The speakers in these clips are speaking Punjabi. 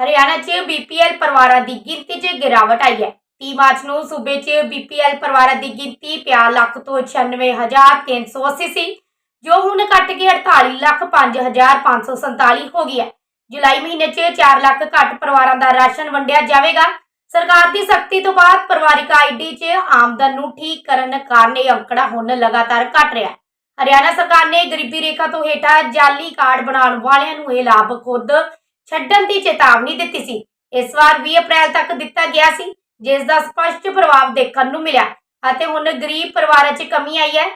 ਹਰਿਆਣਾ 'ਚ ਬੀਪੀਐਲ ਪਰਿਵਾਰਾਂ ਦੀ ਗਿਣਤੀ 'ਚ ਗਿਰਾਵਟ ਆਈ ਹੈ। 30 ਮਾਰਚ ਨੂੰ ਸੂਬੇ 'ਚ ਬੀਪੀਐਲ ਪਰਿਵਾਰਾਂ ਦੀ ਗਿਣਤੀ 50 ਲੱਖ ਤੋਂ 96380 ਸੀ ਜੋ ਹੁਣ ਘਟ ਕੇ 48 ਲੱਖ 5547 ਹੋ ਗਈ ਹੈ। ਜੁਲਾਈ ਮਹੀਨੇ 'ਚ 4 ਲੱਖ ਘੱਟ ਪਰਿਵਾਰਾਂ ਦਾ ਰਾਸ਼ਨ ਵੰਡਿਆ ਜਾਵੇਗਾ। ਸਰਕਾਰ ਦੀ ਸਖਤੀ ਤੋਂ ਬਾਅਦ ਪਰਿਵਾਰਿਕ ਆਈਡੀ 'ਚ ਆਮਦਨ ਨੂੰ ਠੀਕ ਕਰਨ ਕਾਰਨ ਇਹ ਅੰਕੜਾ ਹੁਣ ਲਗਾਤਾਰ ਘਟ ਰਿਹਾ ਹੈ। ਹਰਿਆਣਾ ਸਰਕਾਰ ਨੇ ਗਰੀਬੀ ਰੇਖਾ ਤੋਂ ਹੇਠਾਂ ਜਾਲੀ ਕਾਰਡ ਬਣਾਉਣ ਵਾਲਿਆਂ ਨੂੰ ਇਹ ਲਾਭ ਖੁਦ ਛੱਡਣ ਦੀ ਚੇਤਾਵਨੀ ਦਿੱਤੀ ਸੀ। ਇਸ ਵਾਰ 20 ਅਪ੍ਰੈਲ ਤੱਕ ਦਿੱਤਾ ਗਿਆ ਸੀ, ਜਿਸ ਦਾ ਸਪਸ਼ਟ ਪ੍ਰਭਾਵ ਦੇਖਣ ਨੂੰ ਮਿਲਿਆ ਅਤੇ ਹੁਣ ਗਰੀਬ ਪਰਿਵਾਰਾਂ 'ਚ ਕਮੀ ਆਈ ਹੈ।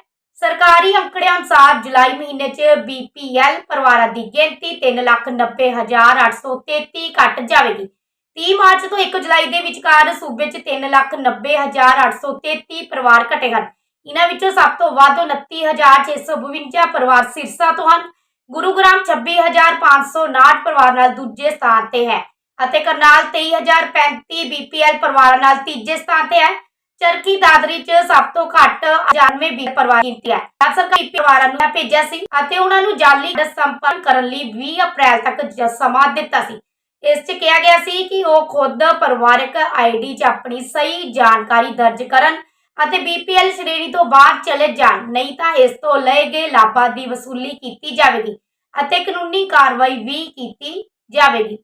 ਸਰਕਾਰੀ ਅੰਕੜਿਆਂ ਅਨੁਸਾਰ ਜੁਲਾਈ ਮਹੀਨੇ 'ਚ ਬੀਪੀਐਲ ਪਰਿਵਾਰਾਂ ਦੀ ਗਿਣਤੀ 390833 ਘਟ ਜਾਵੇਗੀ। 30 ਮਾਰਚ ਤੋਂ 1 ਜੁਲਾਈ ਦੇ ਵਿਚਕਾਰ ਸੂਬੇ 'ਚ 390833 ਪਰਿਵਾਰ ਘਟੇ ਹਨ। ਇਹਨਾਂ ਵਿੱਚੋਂ ਸਭ ਤੋਂ ਵੱਧ 29652 ਪਰਿਵਾਰ ਸਿਰਸਾ ਤੋਂ ਹਨ। ਗੁਰੂਗ੍ਰਾਮ 26559 ਪਰਿਵਾਰ ਨਾਲ ਦੂਜੇ ਸਥਾਨ ਤੇ ਹੈ ਅਤੇ ਕਰਨਾਲ 23035 ਬੀਪੀਐਲ ਪਰਿਵਾਰਾਂ ਨਾਲ ਤੀਜੇ ਸਥਾਨ ਤੇ ਹੈ। ਚਰਖੀ ਦਾਦਰੀ 'ਚ ਸਭ ਤੋਂ ਘੱਟ 99 ਬੀ ਪਰਿਵਾਰ ਗਿਣਤੀ ਹੈ। ਰਾਜ ਸਰਕਾਰ ਪਰਿਵਾਰਾਂ ਨੂੰ ਭੇਜਿਆ ਸੀ ਅਤੇ ਉਹਨਾਂ ਨੂੰ ਜਾਲੀ ਸੰਪਰਕ ਕਰਨ ਲਈ 20 ਅਪ੍ਰੈਲ ਤੱਕ ਸਮਾਂ ਦਿੱਤਾ ਸੀ। ਇਸ 'ਚ ਕਿਹਾ ਗਿਆ ਸੀ ਕਿ ਉਹ ਖੁਦ ਪਰਿਵਾਰਕ ਆਈਡੀ 'ਚ ਆਪਣੀ ਸਹੀ ਜਾਣਕਾਰੀ ਦਰਜ ਕਰਨ ਅਤੇ ਬੀਪੀਐਲ ਸ਼੍ਰੇਣੀ ਤੋਂ ਬਾਹਰ ਚਲੇ ਜਾਣ। ਨਹੀਂ ਤਾਂ ਇਸ ਤੋਂ ਲਏ ਗਏ ਲਾਭਾਂ ਦੀ ਵਸੂਲੀ ਕੀਤੀ ਜਾਵੇਗੀ ਅਤੇ ਕਾਨੂੰਨੀ ਕਾਰਵਾਈ ਵੀ ਕੀਤੀ ਜਾਵੇਗੀ।